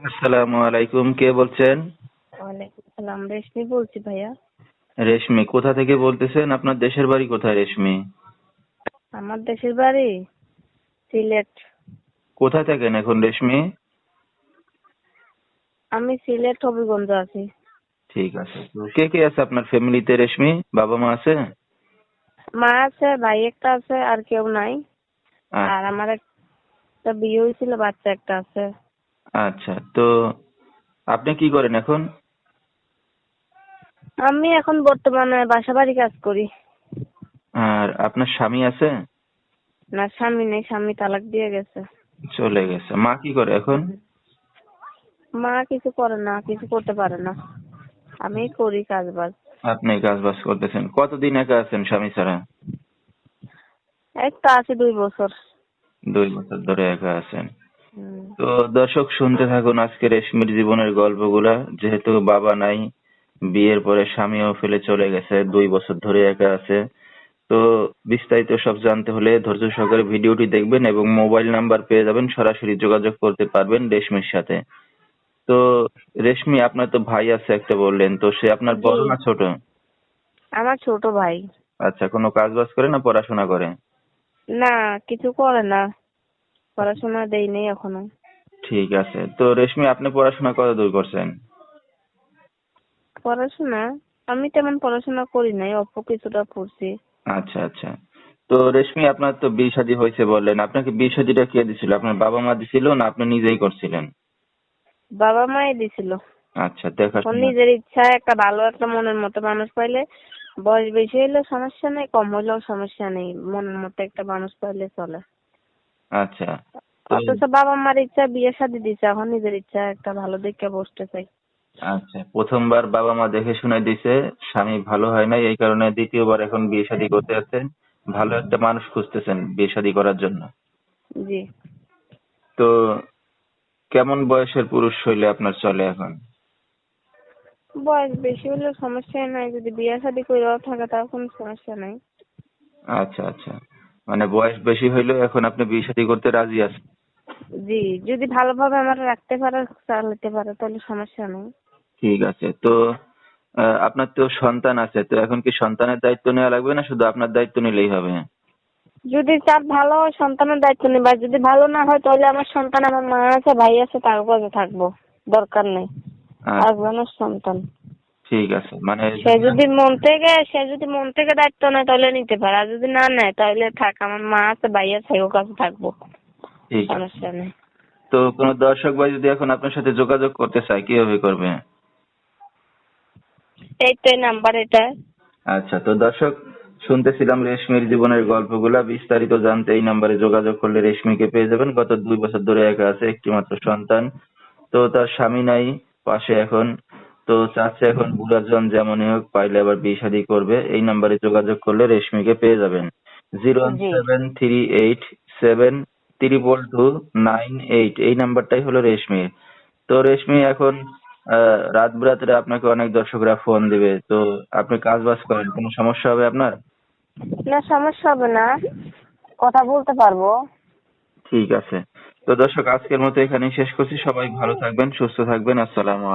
আসসালামু আলাইকুম কে বলছেন? ওয়ালাইকুম সালাম রেশমি বলছি ভাইয়া। রেশমি কোথা থেকে বলতেছেন? আপনার দেশের বাড়ি কোথায় রেশমি? আমার দেশের বাড়ি সিলেট। কোথায় থাকেন এখন রেশমি? আমি সিলেট হবিগঞ্জ আছি। ঠিক আছে। তো কে কে আছে আপনার ফ্যামিলিতে রেশমি? বাবা মা আছে? মা আছে ভাই একটা আছে আর কেউ নাই। আর আমার একটা বিয়ে হয়েছিল বাচ্চা একটা আছে। আচ্ছা তো আপনি কি করেন এখন? আমি এখন বর্তমানে বাসা বাড়ি কাজ করি। আর আপনার স্বামী আছে? না স্বামী নেই স্বামী তালাক দিয়ে গেছে। চলে গেছে। মা কি করে এখন? মা কিছু করে না কিছু করতে পারে না। আমি করি কাজ বাজ আপনি কাজ বাজ করতেছেন। কতদিন একা আছেন স্বামী ছাড়া? এই তো আছে দুই বছর। দুই বছর ধরে একা আছেন। তো দর্শক শুনতে থাকুন আজকে রেশমির জীবনের গল্পগুলা। যেহেতু বাবা নাই বিয়ের পরে স্বামীও ফেলে চলে গেছে দুই বছর ধরে একা আছে। তো বিস্তারিত সব জানতে হলে ধৈর্য সহকারে ভিডিওটি দেখবেন এবং মোবাইল নাম্বার পেয়ে যাবেন সরাসরি যোগাযোগ করতে পারবেন রেশমির সাথে। তো রেশমি আপনার তো ভাই আছে একটা বললেন তো সে আপনার বড় না ছোট? আমার ছোট ভাই। আচ্ছা কোনো কাজ বাজ করে না পড়াশোনা করে? না কিছু করে না। পড়াশোনা দেই নেই এখনও। ঠিক আছে। তো রেশমি আপনি পড়াশোনা কত দূর করছেন? পড়াশোনা? আমি তেমন পড়াশোনা করি নাই অল্প কিছুটা পড়ছি। আচ্ছা আচ্ছা। তো রেশমি আপনার তো বিয়ে শাদী হয়েছে বললেন। আপনাকে বিয়ে শাদীটা কে দিছিল? আপনার বাবা মা দিছিল না আপনি নিজেই করছিলেন? বাবা মাই দিছিল। আচ্ছা দেখা নিজের ইচ্ছা একটা ভালো একটা মনের মতো মানুষ পাইলে বয়স বেশি হইলেও সমস্যা নেই কম হইলেও সমস্যা নেই। মনের মতো একটা মানুষ পাইলে চলে। আচ্ছা। অথচ বাবা মার ইচ্ছা বিয়ে শাদী দিছে এখন নিজের ইচ্ছা একটা ভালো দেখে বসতে চাই। আচ্ছা প্রথমবার বাবা মা দেখে শুনে দিছে স্বামী ভালো হয় নাই এই কারণে দ্বিতীয়বার এখন বিয়ে শাদী করতে আছেন ভালো একটা মানুষ খুঁজতেছেন বিয়ে শাদী করার জন্য। জি। তো কেমন বয়সের পুরুষ হইলে আপনার চলে এখন? বয়স বেশি হলে সমস্যা নাই যদি বিয়ে শাদী করেও থাকে তাও কোনো সমস্যা নাই। আচ্ছা আচ্ছা। মানে বয়স বেশি হইলেও এখন আপনি বিয়ে শাদী করতে রাজি আছেন। জি যদি ভালোভাবে আমার রাখতে পারে চালাতে পারে তাহলে সমস্যা নেই। ঠিক আছে তো আহ, আপনার তো সন্তান আছে তো এখন কি সন্তানের দায়িত্ব নেওয়া লাগবে না শুধু আপনার দায়িত্ব নিলেই হবে? যদি চার ভালো হয় সন্তানের দায়িত্ব নেবে আর যদি ভালো না হয় তাহলে আমার সন্তান আমার মা আছে ভাই আছে তার কাছে থাকব দরকার নেই। আচ্ছা, একজনের সন্তান। ঠিক আছে মানে সে যদি মন থেকে সে যদি মন থেকে দায়িত্ব নেয় তাহলে নিতে পারে আর যদি না নেয় তাহলে থাক আমার মা আছে ভাই আছে ওর কাছে থাকব। ঠিক আছে। সমস্যা নেই। তো কোনো দর্শক ভাই যদি এখন আপনার সাথে যোগাযোগ করতে চায় কীভাবে করবে? এই তো নাম্বার এটা। আচ্ছা তো দর্শক শুনতেছিলাম রেশমির জীবনের গল্পগুলা বিস্তারিত জানতে এই নাম্বারে যোগাযোগ করলে রেশমিকে পেয়ে যাবেন। গত দুই বছর ধরে একা আছে একটি মাত্র সন্তান। তো তার স্বামী নাই পাশে এখন তো চাচ্ছে এখন বুড়াজন যেমনই হোক পাইলে আবার বিয়ে শাদী করবে। এই নাম্বারে যোগাযোগ করলে রেশমিকে পেয়ে যাবেন। জিরো জি। Seven three eight seven triple two nine eight. এই নাম্বারটাই হলো রেশমির তো রেশমি এখন রাত বিরাত্রে আপনাকে অনেক দর্শকরা ফোন দিবে। তো আপনি কাজ বাজ করেন কোনো সমস্যা হবে আপনার? না সমস্যা হবে না। কথা বলতে পারব। ঠিক আছে। তো দর্শক আজকের মতো এখানেই শেষ করছি। সবাই ভালো থাকবেন সুস্থ থাকবেন। আসসালামু আলাইকুম।